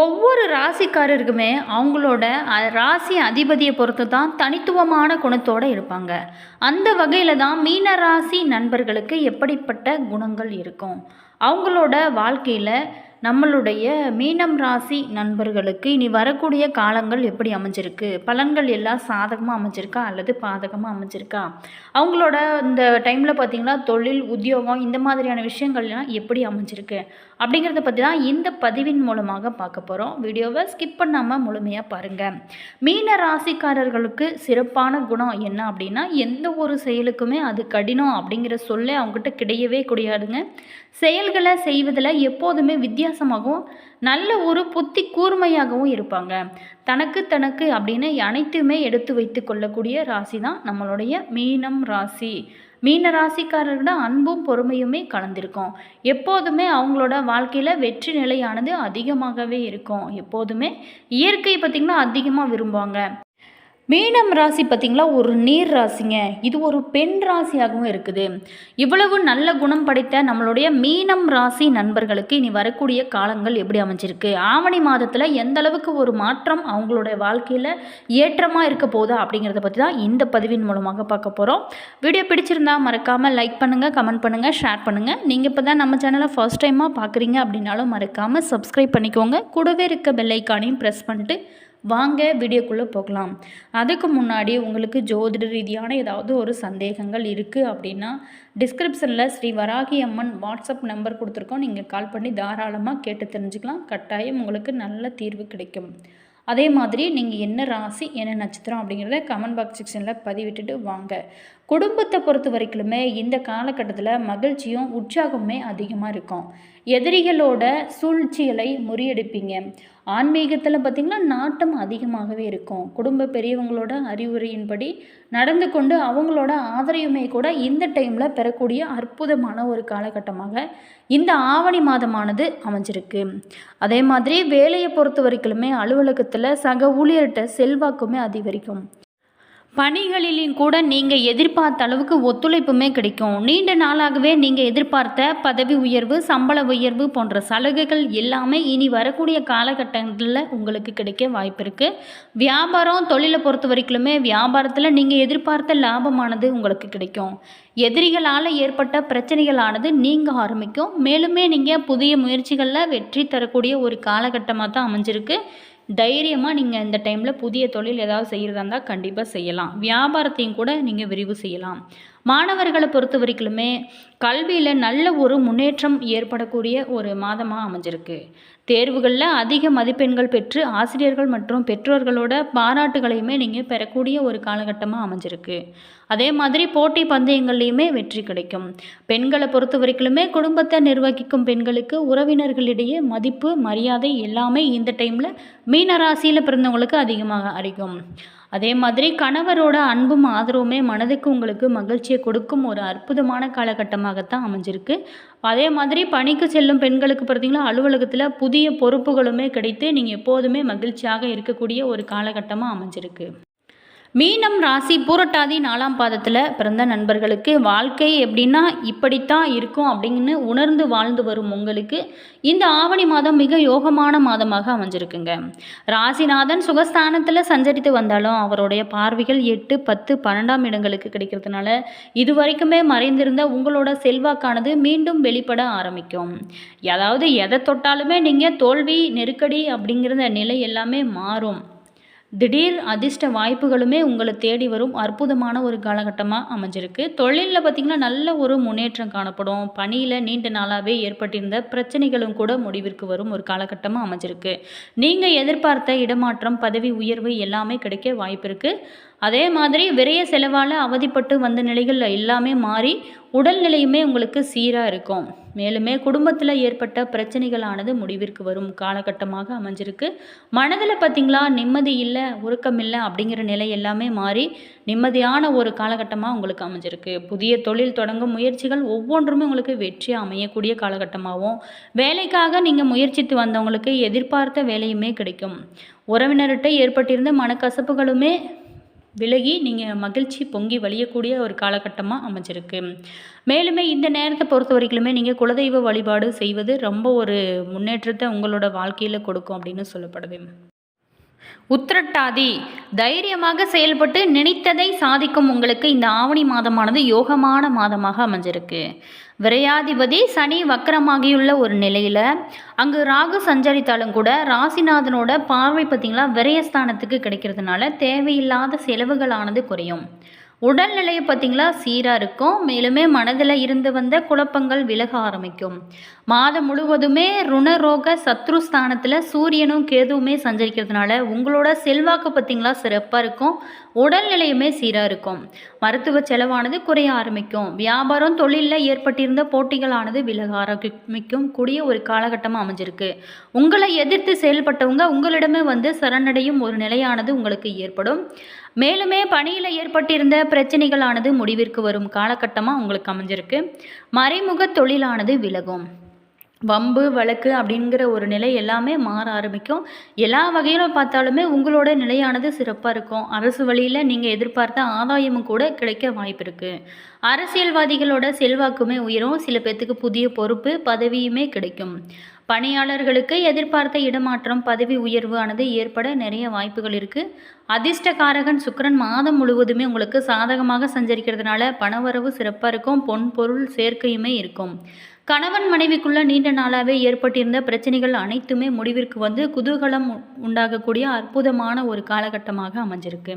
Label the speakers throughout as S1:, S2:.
S1: ஒவ்வொரு ராசிக்காரருக்குமே அவங்களோட ராசி அதிபதியை பொறுத்து தான் தனித்துவமான குணத்தோடு இருப்பாங்க. அந்த வகையில் தான் மீன ராசி நண்பர்களுக்கு எப்படிப்பட்ட குணங்கள் இருக்கும்? அவங்களோட வாழ்க்கையில் நம்மளுடைய மீனம் ராசி நண்பர்களுக்கு இனி வரக்கூடிய காலங்கள் எப்படி அமைஞ்சிருக்கு? பலன்கள் எல்லாம் சாதகமாக அமைஞ்சிருக்கா? அல்லது பாதகமாக அமைஞ்சிருக்கா? அவங்களோட இந்த டைமில் பார்த்திங்கன்னா தொழில் உத்தியோகம் இந்த மாதிரியான விஷயங்கள்லாம் எப்படி அமைஞ்சிருக்கு? அப்படிங்கிறத பற்றி தான் இந்த பதிவின் மூலமாக பார்க்க போகிறோம் வீடியோவை ஸ்கிப் பண்ணாமல் முழுமையாக பாருங்கள் மீன ராசிக்காரர்களுக்கு சிறப்பான குணம் என்ன அப்படின்னா எந்த ஒரு செயலுக்குமே அது கடினம் அப்படிங்கிற சொல்லே அவங்ககிட்ட கிடையவே கிடையாதுங்க. செயல்களை செய்வதில் எப்போதுமே வித்தியாசமாகவும் நல்ல ஒரு புத்தி கூர்மையாகவும் இருப்பாங்க. தனக்கு தனக்கு அப்படின்னு அனைத்துமே எடுத்து வைத்து கொள்ளக்கூடிய ராசி தான் நம்மளுடைய மீனம் ராசி. மீன ராசிக்காரர்களோட அன்பும் பொறுமையுமே கலந்திருக்கும். எப்போதுமே அவங்களோட வாழ்க்கையில் வெற்றி நிலையானது அதிகமாகவே இருக்கும். எப்போதுமே இயற்கை பார்த்திங்கன்னா அதிகமாக விரும்புவாங்க. மீனம் ராசி பார்த்திங்களா? ஒரு நீர் ராசிங்க. இது ஒரு பெண் ராசியாகவும் இருக்குது. இவ்வளவு நல்ல குணம் படைத்த நம்மளுடைய மீனம் ராசி நண்பர்களுக்கு இனி வரக்கூடிய காலங்கள் எப்படி அமைஞ்சிருக்கு? ஆவணி மாதத்தில் எந்த அளவுக்கு ஒரு மாற்றம் அவங்களுடைய வாழ்க்கையில் ஏற்றமாக இருக்க போதா அப்படிங்கிறத பற்றி தான் இந்த பதிவின் மூலமாக பார்க்க போகிறோம் வீடியோ பிடிச்சிருந்தா மறக்காமல் லைக் பண்ணுங்கள் கமெண்ட் பண்ணுங்கள் ஷேர் பண்ணுங்கள் நீங்கள் இப்போ தான் நம்ம சேனலை ஃபர்ஸ்ட் டைமாக பார்க்குறீங்க அப்படின்னாலும் மறக்காமல் சப்ஸ்கிரைப் பண்ணிக்கோங்க. கூடவே இருக்க பெல்லைக்கானையும் ப்ரெஸ் பண்ணிட்டு வாங்க வீடியோக்குள்ளே போகலாம். அதுக்கு முன்னாடி உங்களுக்கு ஜோதிட ரீதியான ஏதாவது ஒரு சந்தேகங்கள் இருக்குது அப்படின்னா டிஸ்கிரிப்ஷனில் ஸ்ரீ வராகி அம்மன் வாட்ஸ்அப் நம்பர் கொடுத்துருக்கோம். நீங்கள் கால் பண்ணி தாராளமாக கேட்டு தெரிஞ்சுக்கலாம். கட்டாயம் உங்களுக்கு நல்ல தீர்வு கிடைக்கும். அதே மாதிரி நீங்கள் என்ன ராசி என்ன நட்சத்திரம் அப்படிங்கிறத கமெண்ட் பாக்ஸ் செக்ஷனில் பதிவிட்டுட்டு வாங்க. குடும்பத்தை பொறுத்த வரைக்குமே இந்த காலகட்டத்தில் மகிழ்ச்சியும் உற்சாகமுமே அதிகமாக இருக்கும். எதிரிகளோட சூழ்ச்சிகளை முறியடிப்பீங்க. ஆன்மீகத்தில் பார்த்திங்கன்னா நாட்டம் அதிகமாகவே இருக்கும். குடும்ப பெரியவங்களோட அறிவுரையின்படி நடந்து கொண்டு அவங்களோட ஆதரவுமே கூட இந்த டைமில் பெறக்கூடிய அற்புதமான ஒரு காலகட்டமாக இந்த ஆவணி மாதமானது அமைஞ்சிருக்கு. அதே மாதிரி வேலையை பொறுத்த வரைக்குமே அலுவலகத்தில் சக ஊழியர்கிட்ட செல்வாக்குமே அதிகரிக்கும். பணிகளிலும் கூட நீங்கள் எதிர்பார்த்த அளவுக்கு ஒத்துழைப்புமே கிடைக்கும். நீண்ட நாளாகவே நீங்கள் எதிர்பார்த்த பதவி உயர்வு சம்பள உயர்வு போன்ற சலுகைகள் எல்லாமே இனி வரக்கூடிய காலகட்டங்களில் உங்களுக்கு கிடைக்க வாய்ப்பு இருக்குது வியாபாரம் தொழிலை பொறுத்த வரைக்குமே வியாபாரத்தில் நீங்கள் எதிர்பார்த்த லாபமானது உங்களுக்கு கிடைக்கும். எதிரிகளால் ஏற்பட்ட பிரச்சனைகளானது நீங்க ஆரம்பிக்கும். மேலுமே நீங்கள் புதிய முயற்சிகளில் வெற்றி தரக்கூடிய ஒரு காலகட்டமாக தான் அமைஞ்சிருக்கு. தைரியமாக நீங்கள் இந்த டைமில் புதிய தொழில் ஏதாவது செய்கிறதா இருந்தால் கண்டிப்பாக செய்யலாம். வியாபாரத்தையும் கூட நீங்கள் விரிவு செய்யலாம். மாணவர்களை பொறுத்த வரைக்குமே கல்வியில் நல்ல ஒரு முன்னேற்றம் ஏற்படக்கூடிய ஒரு மாதமாக அமைஞ்சிருக்கு. தேர்வுகளில் அதிக மதிப்பெண்கள் பெற்று ஆசிரியர்கள் மற்றும் பெற்றோர்களோட பாராட்டுகளையுமே நீங்கள் பெறக்கூடிய ஒரு காலகட்டமாக அமைஞ்சிருக்கு. அதே மாதிரி போட்டி பந்தயங்கள்லையுமே வெற்றி கிடைக்கும். பெண்களை பொறுத்த வரைக்குமே குடும்பத்தை நிர்வகிக்கும் பெண்களுக்கு உறவினர்களிடையே மதிப்பு மரியாதை எல்லாமே இந்த டைமில் மீனராசியில் பிறந்தவங்களுக்கு அதிகமாக அறிக்கும் அதே மாதிரி கணவரோட அன்பும் ஆதரவுமே மனதுக்கு உங்களுக்கு மகிழ்ச்சியை கொடுக்கும். ஒரு அற்புதமான காலகட்டமாகத்தான் அமைஞ்சிருக்கு. அதே மாதிரி பணிக்கு செல்லும் பெண்களுக்கு பார்த்தீங்கன்னா அலுவலகத்தில் புதிய பொறுப்புகளுமே கிடைத்து நீங்கள் எப்போதுமே மகிழ்ச்சியாக இருக்கக்கூடிய ஒரு காலகட்டமாக அமைஞ்சிருக்கு. மீனம் ராசி பூரட்டாதி நாலாம் பாதத்தில் பிறந்த நண்பர்களுக்கு வாழ்க்கை எப்படின்னா இப்படித்தான் இருக்கும் அப்படின்னு உணர்ந்து வாழ்ந்து வரும் உங்களுக்கு இந்த ஆவணி மாதம் மிக யோகமான மாதமாக அமைஞ்சிருக்குங்க. ராசிநாதன் சுகஸ்தானத்தில் சஞ்சரித்து வந்தாலும் அவருடைய பார்வைகள் எட்டு பத்து பன்னெண்டாம் இடங்களுக்கு கிடைக்கிறதுனால இது வரைக்குமே மறைந்திருந்த உங்களோட செல்வாக்கானது மீண்டும் வெளிப்பட ஆரம்பிக்கும். அதாவது எதை தொட்டாலுமே நீங்கள் தோல்வி நெருக்கடி அப்படிங்கிற நிலை எல்லாமே மாறும். திடீர் அதிர்ஷ்ட வாய்ப்புகளுமே உங்களை தேடி வரும். அற்புதமான ஒரு காலகட்டமாக அமைஞ்சிருக்கு. தொழிலில் பார்த்திங்கன்னா நல்ல ஒரு முன்னேற்றம் காணப்படும். பணியில் நீண்ட நாளாகவே ஏற்பட்டிருந்த பிரச்சனைகளும் கூட முடிவிற்கு வரும் ஒரு காலகட்டமாக அமைஞ்சிருக்கு. நீங்கள் எதிர்பார்த்த இடமாற்றம் பதவி உயர்வு எல்லாமே கிடைக்க வாய்ப்பு இருக்குது அதே மாதிரி விரைய செலவால் அவதிப்பட்டு வந்த நிலைகள் எல்லாமே மாறி உடல்நிலையுமே உங்களுக்கு சீராக இருக்கும். மேலுமே குடும்பத்தில் ஏற்பட்ட பிரச்சனைகளானது முடிவிற்கு வரும் காலகட்டமாக அமைஞ்சிருக்கு. மனதில் பார்த்திங்களா நிம்மதி இல்லை உறக்கம் இல்லை அப்படிங்கிற நிலை எல்லாமே மாறி நிம்மதியான ஒரு காலகட்டமாக உங்களுக்கு அமைஞ்சிருக்கு. புதிய தொழில் தொடங்கும் முயற்சிகள் ஒவ்வொன்றுமே உங்களுக்கு வெற்றி அமையக்கூடிய காலகட்டமாகவும் வேலைக்காக நீங்கள் முயற்சித்து வந்தவங்களுக்கு எதிர்பார்த்த வேலையுமே கிடைக்கும். உறவினர்கிட்ட ஏற்பட்டிருந்த மனக்கசப்புகளுமே விலகி நீங்கள் மகிழ்ச்சி பொங்கி வழியக்கூடிய ஒரு காலகட்டமாக அமைஞ்சிருக்கு. மேலுமே இந்த நேரத்தை பொறுத்த வரைக்குமே நீங்கள் குலதெய்வ வழிபாடு செய்வது ரொம்ப ஒரு முன்னேற்றத்தை உங்களோட வாழ்க்கையில் கொடுக்கும் அப்படின்னு சொல்லப்படுது. உத்திரட்டாதி தைரியமாக செயல்பட்டு நினைத்ததை சாதிக்கும் உங்களுக்கு இந்த ஆவணி மாதமானது யோகமான மாதமாக அமைஞ்சிருக்கு. விரையாதிபதி சனி வக்கரமாகியுள்ள ஒரு நிலையில் அங்கு ராகு சஞ்சரித்தாலும் கூட ராசிநாதனோட பார்வை பார்த்திங்களா விரயஸ்தானத்துக்கு கிடைக்கிறதுனால தேவையில்லாத செலவுகளானது குறையும். உடல்நிலையை பார்த்திங்களா? சீராக இருக்கும். மேலுமே மனதில் இருந்து வந்த குழப்பங்கள் விலக ஆரம்பிக்கும். மாதம் முழுவதுமே ருணரோக சத்ரு ஸ்தானத்தில் சூரியனும் கேதுவுமே சஞ்சரிக்கிறதுனால உங்களோட செல்வாக்கு பார்த்திங்களா? சிறப்பாக இருக்கும். உடல்நிலையுமே சீராக இருக்கும். மருத்துவ செலவானது குறைய ஆரம்பிக்கும். வியாபாரம் தொழிலில் ஏற்பட்டிருந்த போட்டிகளானது விலக ஆரம்பிக்கும். கூடிய ஒரு காலகட்டமாக அமைஞ்சிருக்கு. உங்களை எதிர்த்து செயல்பட்டவங்க உங்களிடமே வந்து சரணடையும் ஒரு நிலையானது உங்களுக்கு ஏற்படும். மேலுமே பணியில் ஏற்பட்டிருந்த பிரச்சனைகளானது முடிவிற்கு வரும் காலகட்டமாக உங்களுக்கு அமைஞ்சிருக்கு. மறைமுக தொழிலானது விலகும். வம்பு வழக்கு அப்படிங்கிற ஒரு நிலை எல்லாமே மாற ஆரம்பிக்கும். எல்லா வகையிலும் பார்த்தாலுமே உங்களோட நிலையானது சிறப்பாக இருக்கும். அரசு வழியில் நீங்கள் எதிர்பார்த்த ஆதாயமும் கூட கிடைக்க வாய்ப்பு இருக்குது அரசியல்வாதிகளோட செல்வாக்குமே உயரும். சில பேர்த்துக்கு புதிய பொறுப்பு பதவியுமே கிடைக்கும். பணியாளர்களுக்கு எதிர்பார்த்த இடமாற்றம் பதவி உயர்வு ஆனது ஏற்பட நிறைய வாய்ப்புகள் இருக்குது அதிர்ஷ்டகாரகன் சுக்கரன் மாதம் முழுவதுமே உங்களுக்கு சாதகமாக சஞ்சரிக்கிறதுனால பணவரவு சிறப்பாக இருக்கும் பொன் பொருள் சேர்க்கையுமே இருக்கும். கணவன் மனைவிக்குள்ள நீண்ட நாளாகவே ஏற்பட்டிருந்த பிரச்சனைகள் அனைத்துமே முடிவிற்கு வந்து குதூகலம் உண்டாகக்கூடிய அற்புதமான ஒரு காலகட்டமாக அமைஞ்சிருக்கு.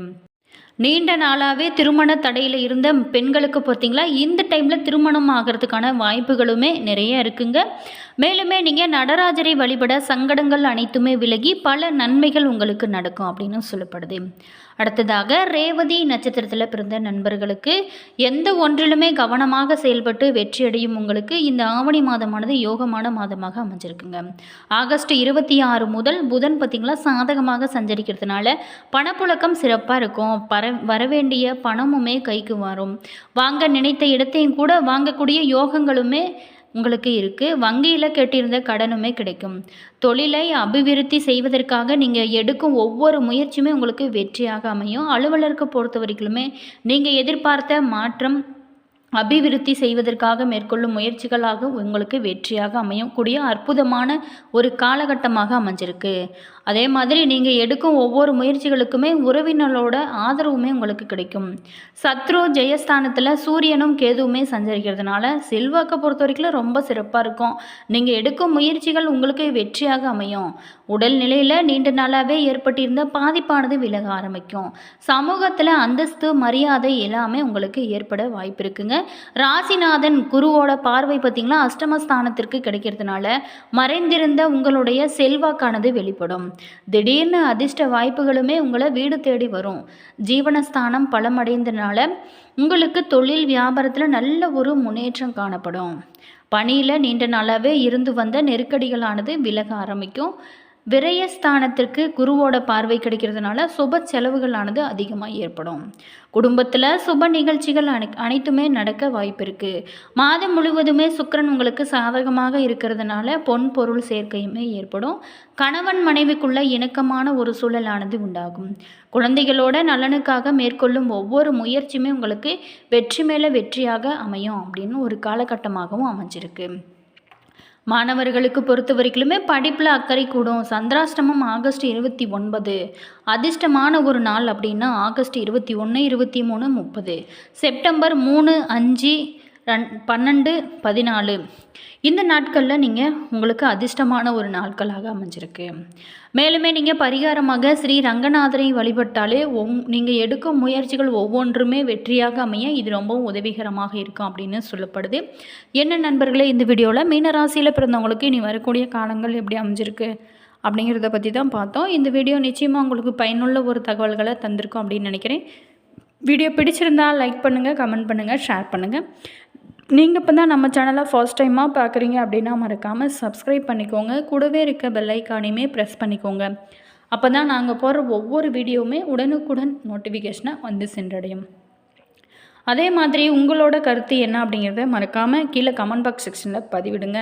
S1: நீண்ட நாளாகவே திருமண தடையில் இருந்த பெண்களுக்கு பார்த்தீங்களா இந்த டைமில் திருமணம் ஆகிறதுக்கான வாய்ப்புகளுமே நிறைய இருக்குங்க. மேலுமே நீங்கள் நடராஜரை வழிபட சங்கடங்கள் அனைத்துமே விலகி பல நன்மைகள் உங்களுக்கு நடக்கும் அப்படின்னு சொல்லப்படுது. அடுத்ததாக ரேவதி நட்சத்திரத்தில் பிறந்த நண்பர்களுக்கு எந்த ஒன்றிலுமே கவனமாக செயல்பட்டு வெற்றியடையும் உங்களுக்கு இந்த ஆவணி மாதமானது யோகமான மாதமாக அமைஞ்சிருக்குங்க. ஆகஸ்ட் இருபத்தி ஆறு முதல் புதன் பார்த்திங்களா சாதகமாக சஞ்சரிக்கிறதுனால பணப்புழக்கம் சிறப்பாக இருக்கும். பர வரவேண்டிய பணமுமே கைக்கு வரும் வாங்க நினைத்த இடத்தையும் கூட வாங்கக்கூடிய யோகங்களுமே உங்களுக்கு இருக்குது வங்கியில் கட்டியிருந்த கடனுமே கிடைக்கும். தொழிலை அபிவிருத்தி செய்வதற்காக நீங்கள் எடுக்கும் ஒவ்வொரு முயற்சியுமே உங்களுக்கு வெற்றியாக அமையும். அலுவலருக்கு பொறுத்த வரைக்குமே நீங்கள் எதிர்பார்த்த மாற்றம் அபிவிருத்தி செய்வதற்காக மேற்கொள்ளும் முயற்சிகளாக உங்களுக்கு வெற்றியாக அமையக்கூடிய அற்புதமான ஒரு காலகட்டமாக அமைஞ்சிருக்கு. அதே மாதிரி நீங்கள் எடுக்கும் ஒவ்வொரு முயற்சிகளுக்குமே உறவினர்களோட ஆதரவுமே உங்களுக்கு கிடைக்கும். சத்ரு ஜெயஸ்தானத்தில் சூரியனும் கேதுவுமே சஞ்சரிக்கிறதுனால செல்வாக்கை பொறுத்த வரைக்கும் ரொம்ப சிறப்பாக இருக்கும். நீங்கள் எடுக்கும் முயற்சிகள் உங்களுக்கு வெற்றியாக அமையும். உடல் நிலையில் நீண்ட நாளாகவே ஏற்பட்டிருந்த பாதிப்பானது விலக ஆரம்பிக்கும். சமூகத்தில் அந்தஸ்து மரியாதை எல்லாமே உங்களுக்கு ஏற்பட வாய்ப்பு இருக்குங்க. ராசிநாதன் குருவோட பார்வை பார்த்திங்கன்னா அஷ்டமஸ்தானத்திற்கு கிடைக்கிறதுனால மறைந்திருந்த உங்களுடைய செல்வாக்கானது வெளிப்படும். திடீர்னு அதிர்ஷ்ட வாய்ப்புகளுமே உங்களை வீடு தேடி வரும். ஜீவனஸ்தானம் பலமடைந்தனால உங்களுக்கு தொழில் வியாபாரத்தில் நல்ல ஒரு முன்னேற்றம் காணப்படும். பணியில் நீண்ட நாளாகவே இருந்து வந்த நெருக்கடிகளானது விலக ஆரம்பிக்கும். விரயஸ்தானத்திற்கு குருவோட பார்வை கிடைக்கிறதுனால சுப செலவுகளானது அதிகமாக ஏற்படும். குடும்பத்தில் சுப நிகழ்ச்சிகள் அனை அனைத்துமே நடக்க வாய்ப்பு இருக்குது மாதம் முழுவதுமே சுக்கரன் உங்களுக்கு சாதகமாக இருக்கிறதுனால பொன் பொருள் சேர்க்கையுமே ஏற்படும். கணவன் மனைவிக்குள்ள இணக்கமான ஒரு சூழலானது உண்டாகும். குழந்தைகளோட நலனுக்காக மேற்கொள்ளும் ஒவ்வொரு முயற்சியுமே உங்களுக்கு வெற்றி மேலே வெற்றியாக அமையும் அப்படின்னு ஒரு காலகட்டமாகவும் அமைஞ்சிருக்கு. மாணவர்களுக்கு பொறுத்த வரைக்குமே படிப்பில் அக்கறை கூடும். சந்திராஷ்டமம் ஆகஸ்ட் இருபத்தி ஒன்பது. அதிர்ஷ்டமான ஒரு நாள் அப்படின்னா ஆகஸ்ட் இருபத்தி ஒன்று இருபத்தி மூணு முப்பது. செப்டம்பர் மூணு அஞ்சு ரன் பன்னெண்டு பதினாலு. இந்த நாட்களில் நீங்கள் உங்களுக்கு அதிர்ஷ்டமான ஒரு நாட்களாக அமைஞ்சிருக்கு. மேலுமே நீங்கள் பரிகாரமாக ஸ்ரீ ரங்கநாதரை வழிபட்டாலே ஒங் நீங்கள் எடுக்கும் முயற்சிகள் ஒவ்வொன்றுமே வெற்றியாக அமைய இது ரொம்பவும் உதவிகரமாக இருக்கும் அப்படின்னு சொல்லப்படுது. என்ன நண்பர்களே இந்த வீடியோவில் மீனராசியில் பிறந்தவங்களுக்கு இனி வரக்கூடிய காலங்கள் எப்படி அமைஞ்சிருக்கு அப்படிங்கிறத பற்றி தான் பார்த்தோம். இந்த வீடியோ நிச்சயமாக உங்களுக்கு பயனுள்ள ஒரு தகவல்களை தந்திருக்கும் அப்படின்னு நினைக்கிறேன். வீடியோ பிடிச்சிருந்தால் லைக் பண்ணுங்கள் கமெண்ட் பண்ணுங்கள் ஷேர் பண்ணுங்கள் நீங்கள் இப்போ தான் நம்ம சேனலை ஃபர்ஸ்ட் டைமாக பார்க்குறீங்க அப்படின்னா மறக்காமல் சப்ஸ்கிரைப் பண்ணிக்கோங்க. கூடவே இருக்க பெல்லைக்கானையுமே ப்ரெஸ் பண்ணிக்கோங்க. அப்போ தான் நாங்கள் போடுற ஒவ்வொரு வீடியோவுமே உடனுக்குடன் நோட்டிஃபிகேஷனை வந்து சென்றடையும். அதே மாதிரி உங்களோட கருத்து என்ன அப்படிங்கிறத மறக்காமல் கீழே கமெண்ட் பாக்ஸ் செக்ஷனில் பதிவிடுங்க.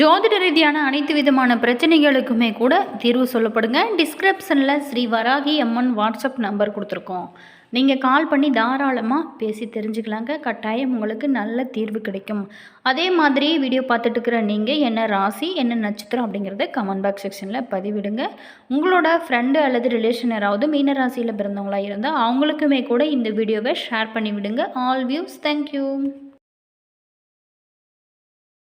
S1: ஜோதிட ரீதியான அனைத்து விதமான பிரச்சனைகளுக்குமே கூட தீர்வு சொல்லப்படுங்க. டிஸ்கிரிப்ஷனில் ஸ்ரீ வராகி அம்மன் வாட்ஸ்அப் நம்பர் கொடுத்துருக்கோம். நீங்கள் கால் பண்ணி தாராளமாக பேசி தெரிஞ்சுக்கலாங்க. கட்டாயம் உங்களுக்கு நல்ல தீர்வு கிடைக்கும். அதே மாதிரி வீடியோ பார்த்துட்டு இருக்கிற நீங்கள் என்ன ராசி என்ன நட்சத்திரம் அப்படிங்கிறத கமெண்ட் பாக்ஸ் செக்ஷனில் பதிவிடுங்க. உங்களோட ஃப்ரெண்டு அல்லது ரிலேஷன் யாராவது மீன ராசியில் பிறந்தவங்களா இருந்தால் அவங்களுக்குமே கூட இந்த வீடியோவை ஷேர் பண்ணி விடுங்க ஆல் வியூஸ் தேங்க்யூ